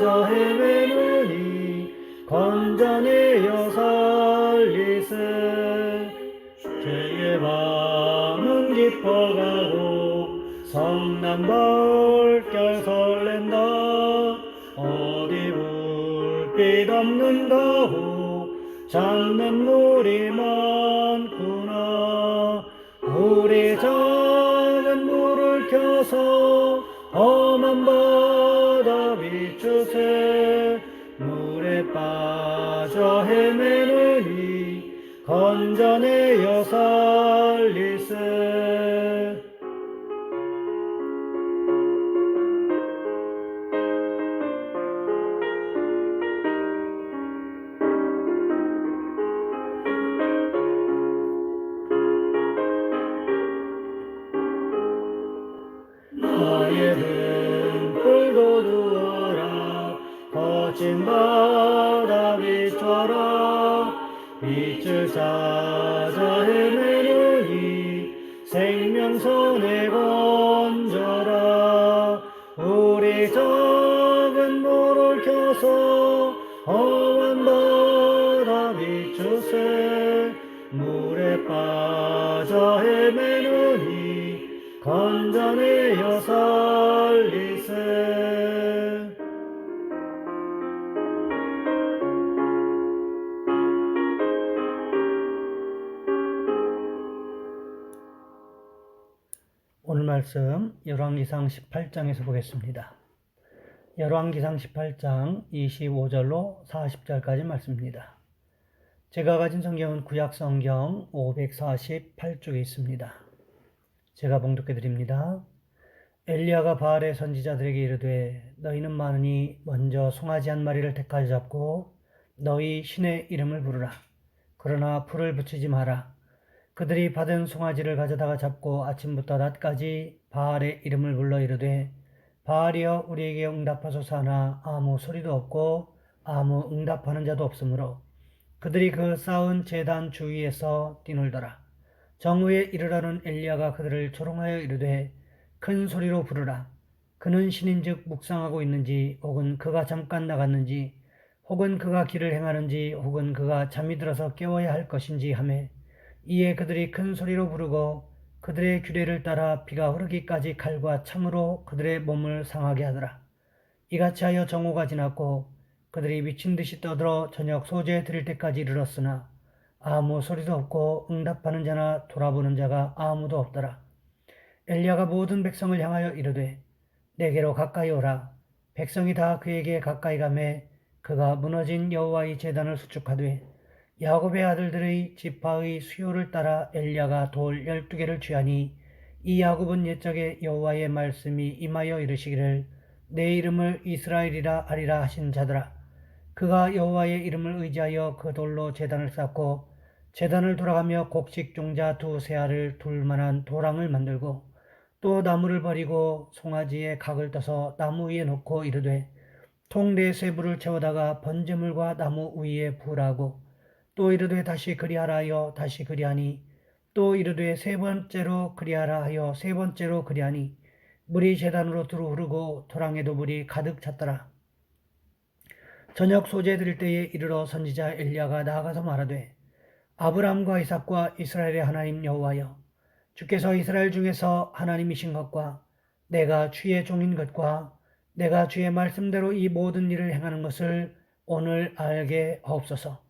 빠져 헤매느니 건져내어 살리세 죄의 밤은 깊어가고 성난 벌결 설렌다. 어디 불빛 없는 가호 잡는 물이 많구나. 우리 작은 물을 켜서 험한 바 다 비추세 물에 빠져 헤매느니 건져내어 살리세. 나의 등불도 두어라 거친 바다 비춰라 빛을 찾아 헤매느니 생명선에 건 말씀 열왕기상 18장에서 보겠습니다. 열왕기상 18장 25절로 40절까지 말씀입니다. 제가 가진 성경은 구약 성경 548쪽에 있습니다. 제가 봉독해 드립니다. 엘리야가 바알의 선지자들에게 이르되 너희는 많으니 먼저 송아지 한 마리를 택하여 잡고 너희 신의 이름을 부르라. 그러나 불을 붙이지 마라. 그들이 받은 송아지를 가져다가 잡고 아침부터 낮까지 바알의 이름을 불러 이르되 바알이여 우리에게 응답하소서 하나 아무 소리도 없고 아무 응답하는 자도 없으므로 그들이 그 쌓은 재단 주위에서 뛰놀더라. 정오에 이르라는 엘리야가 그들을 조롱하여 이르되 큰 소리로 부르라. 그는 신인즉 묵상하고 있는지 혹은 그가 잠깐 나갔는지 혹은 그가 길을 행하는지 혹은 그가 잠이 들어서 깨워야 할 것인지 하매 이에 그들이 큰 소리로 부르고 그들의 규례를 따라 비가 흐르기까지 칼과 창으로 그들의 몸을 상하게 하더라. 이같이 하여 정오가 지났고 그들이 미친 듯이 떠들어 저녁 소재에 드릴 때까지 이르렀으나 아무 소리도 없고 응답하는 자나 돌아보는 자가 아무도 없더라. 엘리야가 모든 백성을 향하여 이르되 내게로 가까이 오라. 백성이 다 그에게 가까이 가매 그가 무너진 여호와의 제단을 수축하되 야곱의 아들들의 지파의 수요를 따라 엘리야가 돌 열두 개를 취하니 이 야곱은 옛적에 여호와의 말씀이 임하여 이르시기를 내 이름을 이스라엘이라 하리라 하신 자더라. 그가 여호와의 이름을 의지하여 그 돌로 제단을 쌓고 제단을 돌아가며 곡식 종자 두세 알을 둘 만한 도랑을 만들고 또 나무를 버리고 송아지의 각을 떠서 나무 위에 놓고 이르되 통내 쇠불을 채워다가 번제물과 나무 위에 부으라고 또 이르되 다시 그리하라 하여 다시 그리하니 또 이르되 세 번째로 그리하라 하여 세 번째로 그리하니 물이 재단으로 두루 흐르고 토랑에도 물이 가득 찼더라. 저녁 소재 드릴 때에 이르러 선지자 엘리야가 나아가서 말하되 아브라함과 이삭과 이스라엘의 하나님 여호와여 주께서 이스라엘 중에서 하나님이신 것과 내가 주의 종인 것과 내가 주의 말씀대로 이 모든 일을 행하는 것을 오늘 알게 하옵소서.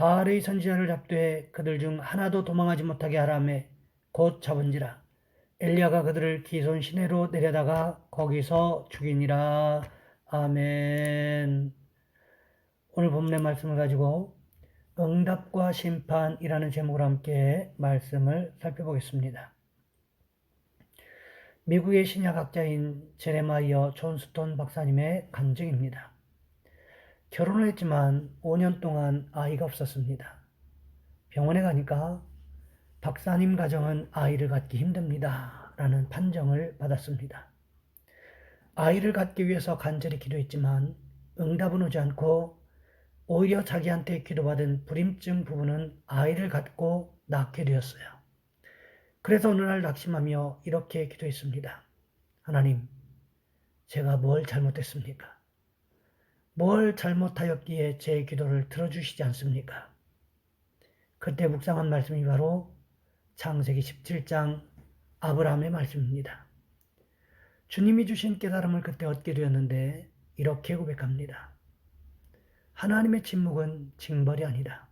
바알의 선지자를 잡되 그들 중 하나도 도망하지 못하게 하라매 곧 잡은지라 엘리야가 그들을 기손 시내로 내려다가 거기서 죽이니라 아멘 오늘 본문의 말씀을 가지고 응답과 심판이라는 제목으로 함께 말씀을 살펴보겠습니다. 미국의 신약학자인 제레마이어 존스톤 박사님의 간증입니다. 결혼을 했지만 5년 동안 아이가 없었습니다. 병원에 가니까 박사님 가정은 아이를 갖기 힘듭니다. 라는 판정을 받았습니다. 아이를 갖기 위해서 간절히 기도했지만 응답은 오지 않고 오히려 자기한테 기도받은 불임증 부부는 아이를 갖고 낳게 되었어요. 그래서 어느 날 낙심하며 이렇게 기도했습니다. 하나님, 제가 뭘 잘못했습니까? 뭘 잘못하였기에 제 기도를 들어주시지 않습니까? 그때 묵상한 말씀이 바로 창세기 17장 아브라함의 말씀입니다. 주님이 주신 깨달음을 그때 얻게 되었는데 이렇게 고백합니다. 하나님의 침묵은 징벌이 아니다.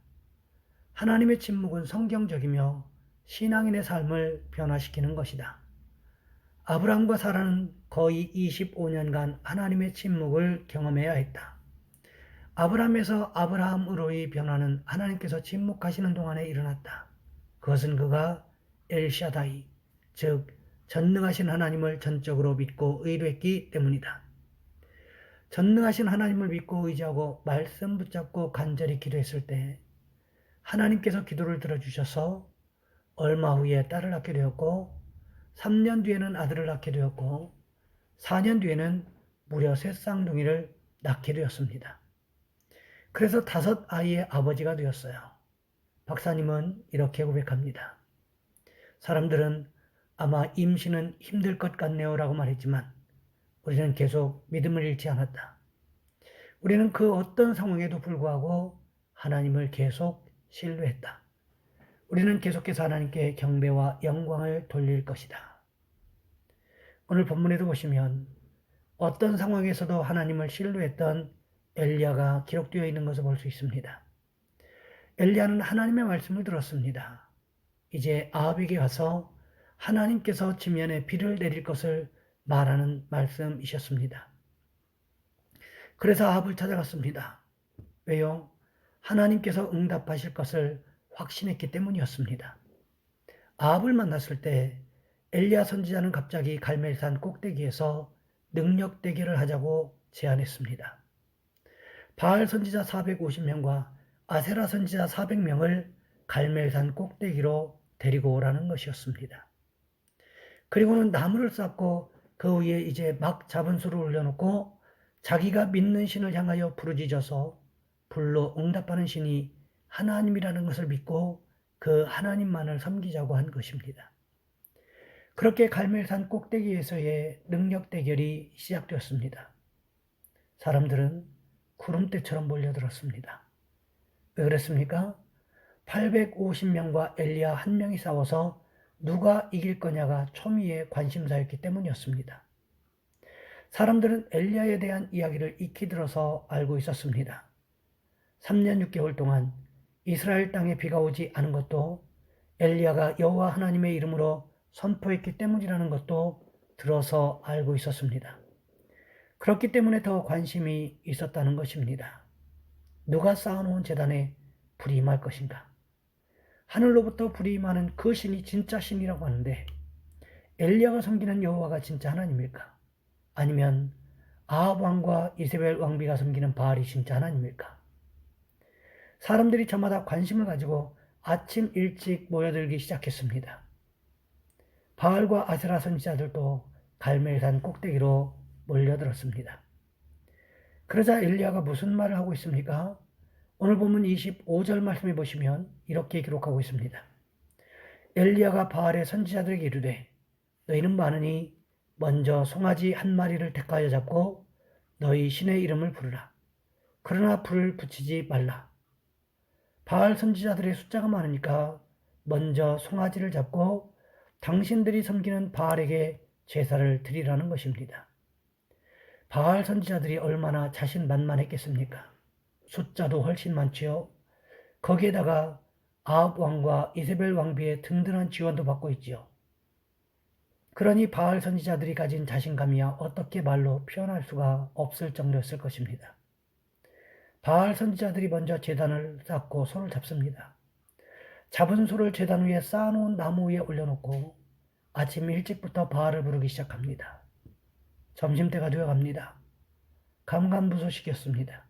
하나님의 침묵은 성경적이며 신앙인의 삶을 변화시키는 것이다. 아브라함과 사라는 거의 25년간 하나님의 침묵을 경험해야 했다. 아브라함에서 아브라함으로의 변화는 하나님께서 침묵하시는 동안에 일어났다. 그것은 그가 엘샤다이, 즉 전능하신 하나님을 전적으로 믿고 의뢰했기 때문이다. 전능하신 하나님을 믿고 의지하고 말씀 붙잡고 간절히 기도했을 때 하나님께서 기도를 들어주셔서 얼마 후에 딸을 낳게 되었고 3년 뒤에는 아들을 낳게 되었고 4년 뒤에는 무려 세 쌍둥이를 낳게 되었습니다. 그래서 다섯 아이의 아버지가 되었어요. 박사님은 이렇게 고백합니다. 사람들은 아마 임신은 힘들 것 같네요 라고 말했지만 우리는 계속 믿음을 잃지 않았다. 우리는 그 어떤 상황에도 불구하고 하나님을 계속 신뢰했다. 우리는 계속해서 하나님께 경배와 영광을 돌릴 것이다. 오늘 본문에도 보시면 어떤 상황에서도 하나님을 신뢰했던 엘리야가 기록되어 있는 것을 볼 수 있습니다. 엘리야는 하나님의 말씀을 들었습니다. 이제 아합에게 가서 하나님께서 지면에 비를 내릴 것을 말하는 말씀이셨습니다. 그래서 아합을 찾아갔습니다. 왜요? 하나님께서 응답하실 것을 확신했기 때문이었습니다. 아합을 만났을 때 엘리야 선지자는 갑자기 갈멜산 꼭대기에서 능력 대결을 하자고 제안했습니다. 바알 선지자 450명과 아세라 선지자 400명을 갈멜산 꼭대기로 데리고 오라는 것이었습니다. 그리고는 나무를 쌓고 그 위에 이제 막 잡은 수를 올려놓고 자기가 믿는 신을 향하여 부르짖어서 불로 응답하는 신이 하나님이라는 것을 믿고 그 하나님만을 섬기자고 한 것입니다. 그렇게 갈멜산 꼭대기에서의 능력 대결이 시작되었습니다. 사람들은 구름대처럼 몰려들었습니다. 왜 그랬습니까? 850명과 엘리야 한 명이 싸워서 누가 이길 거냐가 초미의 관심사였기 때문이었습니다. 사람들은 엘리야에 대한 이야기를 익히 들어서 알고 있었습니다. 3년 6개월 동안 이스라엘 땅에 비가 오지 않은 것도 엘리야가 여호와 하나님의 이름으로 선포했기 때문이라는 것도 들어서 알고 있었습니다. 그렇기 때문에 더 관심이 있었다는 것입니다. 누가 쌓아놓은 재단에 불이 임할 것인가? 하늘로부터 불이 임하는 그 신이 진짜 신이라고 하는데 엘리야가 섬기는 여호와가 진짜 하나님일까? 아니면 아합 왕과 이세벨 왕비가 섬기는 바알이 진짜 하나님일까? 사람들이 저마다 관심을 가지고 아침 일찍 모여들기 시작했습니다. 바알과 아세라 선지자들도 갈멜산 꼭대기로 몰려들었습니다. 그러자 엘리야가 무슨 말을 하고 있습니까? 오늘 보면 25절 말씀해 보시면 이렇게 기록하고 있습니다. 엘리야가 바알의 선지자들에게 이르되 너희는 많으니 먼저 송아지 한 마리를 택하여 잡고 너희 신의 이름을 부르라. 그러나 불을 붙이지 말라. 바알 선지자들의 숫자가 많으니까 먼저 송아지를 잡고 당신들이 섬기는 바알에게 제사를 드리라는 것입니다. 바알 선지자들이 얼마나 자신만만했겠습니까? 숫자도 훨씬 많지요. 거기에다가 아합 왕과 이세벨 왕비의 든든한 지원도 받고 있지요. 그러니 바알 선지자들이 가진 자신감이야 어떻게 말로 표현할 수가 없을 정도였을 것입니다. 바알 선지자들이 먼저 재단을 쌓고 소를 잡습니다. 잡은 소를 재단 위에 쌓아놓은 나무 위에 올려놓고 아침 일찍부터 바알을 부르기 시작합니다. 점심때가 되어갑니다. 감감무소식이었습니다.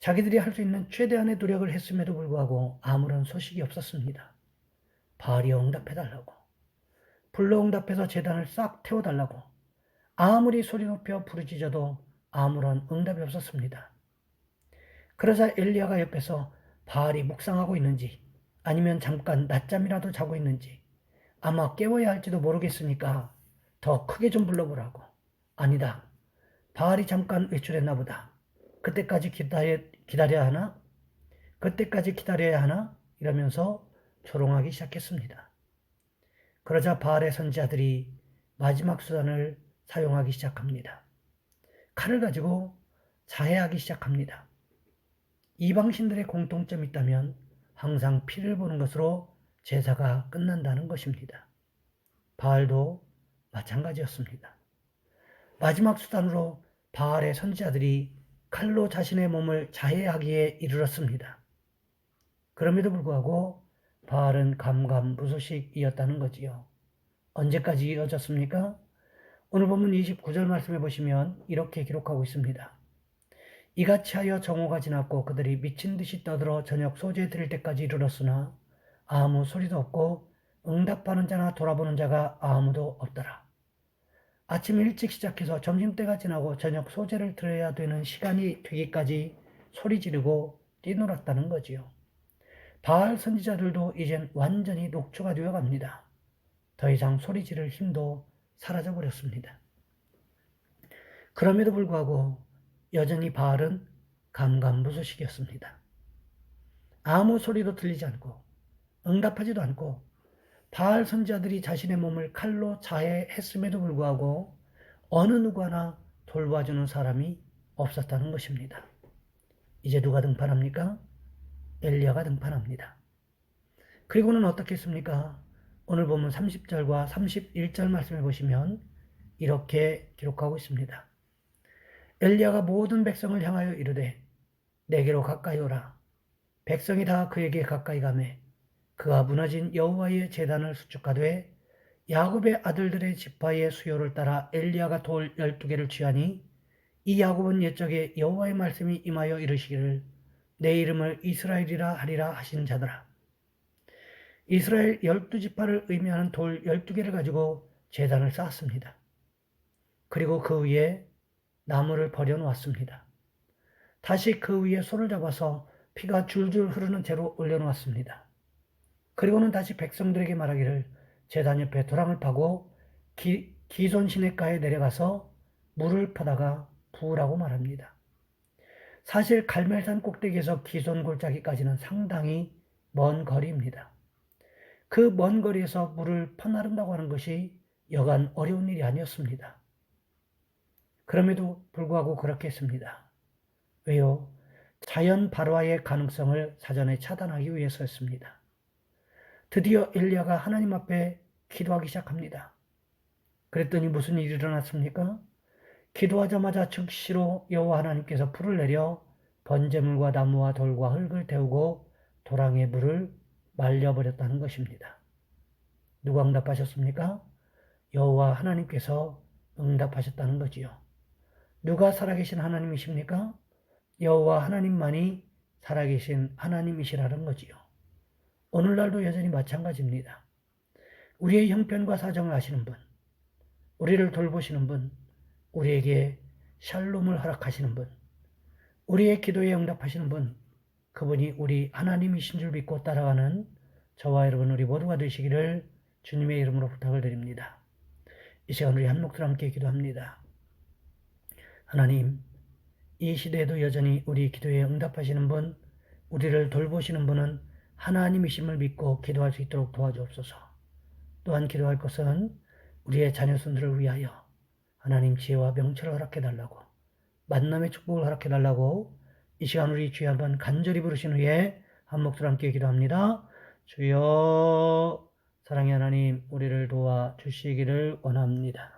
자기들이 할 수 있는 최대한의 노력을 했음에도 불구하고 아무런 소식이 없었습니다. 바알이 응답해달라고 불러 응답해서 재단을 싹 태워달라고 아무리 소리 높여 부르짖어도 아무런 응답이 없었습니다. 그러자 엘리야가 옆에서 바알이 묵상하고 있는지 아니면 잠깐 낮잠이라도 자고 있는지 아마 깨워야 할지도 모르겠으니까 더 크게 좀 불러보라고. 아니다. 바알이 잠깐 외출했나 보다. 그때까지 기다려, 기다려야 하나? 그때까지 기다려야 하나? 이러면서 조롱하기 시작했습니다. 그러자 바알의 선지자들이 마지막 수단을 사용하기 시작합니다. 칼을 가지고 자해하기 시작합니다. 이방신들의 공통점이 있다면 항상 피를 보는 것으로 제사가 끝난다는 것입니다. 바알도 마찬가지였습니다. 마지막 수단으로 바알의 선지자들이 칼로 자신의 몸을 자해하기에 이르렀습니다. 그럼에도 불구하고 바알은 감감무소식이었다는 거지요. 언제까지 이어졌습니까? 오늘 본문 29절 말씀해 보시면 이렇게 기록하고 있습니다. 이같이 하여 정오가 지났고 그들이 미친 듯이 떠들어 저녁 소재 드릴 때까지 이르렀으나 아무 소리도 없고 응답하는 자나 돌아보는 자가 아무도 없더라. 아침 일찍 시작해서 점심때가 지나고 저녁 소재를 들어야 되는 시간이 되기까지 소리 지르고 뛰놀았다는 거지요. 바알 선지자들도 이젠 완전히 녹초가 되어 갑니다. 더 이상 소리 지를 힘도 사라져 버렸습니다. 그럼에도 불구하고 여전히 바알은 감감무소식이었습니다. 아무 소리도 들리지 않고 응답하지도 않고 바알 선지자들이 자신의 몸을 칼로 자해했음에도 불구하고 어느 누구나 돌봐주는 사람이 없었다는 것입니다. 이제 누가 등판합니까? 엘리야가 등판합니다. 그리고는 어떻게 했습니까? 오늘 보면 30절과 31절 말씀해 보시면 이렇게 기록하고 있습니다. 엘리야가 모든 백성을 향하여 이르되 내게로 가까이 오라. 백성이 다 그에게 가까이 가매 그가 무너진 여호와의 재단을 수축하되 야곱의 아들들의 지파의 수요를 따라 엘리야가 돌 열두 개를 취하니 이 야곱은 옛적에 여호와의 말씀이 임하여 이르시기를 내 이름을 이스라엘이라 하리라 하신 자더라. 이스라엘 열두 지파를 의미하는 돌 열두 개를 가지고 재단을 쌓았습니다. 그리고 그 위에 나무를 버려 놓았습니다. 다시 그 위에 손을 잡아서 피가 줄줄 흐르는 채로 올려 놓았습니다. 그리고는 다시 백성들에게 말하기를 재단 옆에 도랑을 파고 기, 기손 시냇가에 내려가서 물을 퍼다가 부으라고 말합니다. 사실 갈멜산 꼭대기에서 기손 골짜기까지는 상당히 먼 거리입니다. 그 먼 거리에서 물을 퍼나른다고 하는 것이 여간 어려운 일이 아니었습니다. 그럼에도 불구하고 그렇게 했습니다. 왜요? 자연 발화의 가능성을 사전에 차단하기 위해서였습니다. 드디어 엘리야가 하나님 앞에 기도하기 시작합니다. 그랬더니 무슨 일이 일어났습니까? 기도하자마자 즉시로 여호와 하나님께서 불을 내려 번제물과 나무와 돌과 흙을 태우고 도랑의 물을 말려버렸다는 것입니다. 누가 응답하셨습니까? 여호와 하나님께서 응답하셨다는 거지요. 누가 살아계신 하나님이십니까? 여호와 하나님만이 살아계신 하나님이시라는 거지요. 오늘날도 여전히 마찬가지입니다. 우리의 형편과 사정을 아시는 분, 우리를 돌보시는 분, 우리에게 샬롬을 허락하시는 분, 우리의 기도에 응답하시는 분, 그분이 우리 하나님이신 줄 믿고 따라가는 저와 여러분 우리 모두가 되시기를 주님의 이름으로 부탁을 드립니다. 이 시간 우리 한 목소리 함께 기도합니다. 하나님, 이 시대에도 여전히 우리 기도에 응답하시는 분, 우리를 돌보시는 분은 하나님이심을 믿고 기도할 수 있도록 도와주옵소서. 또한 기도할 것은 우리의 자녀손들을 위하여 하나님 지혜와 명철을 허락해 달라고 만남의 축복을 허락해 달라고 이 시간 우리 주여 한번 간절히 부르신 후에 한 목소리 함께 기도합니다. 주여 사랑의 하나님 우리를 도와 주시기를 원합니다.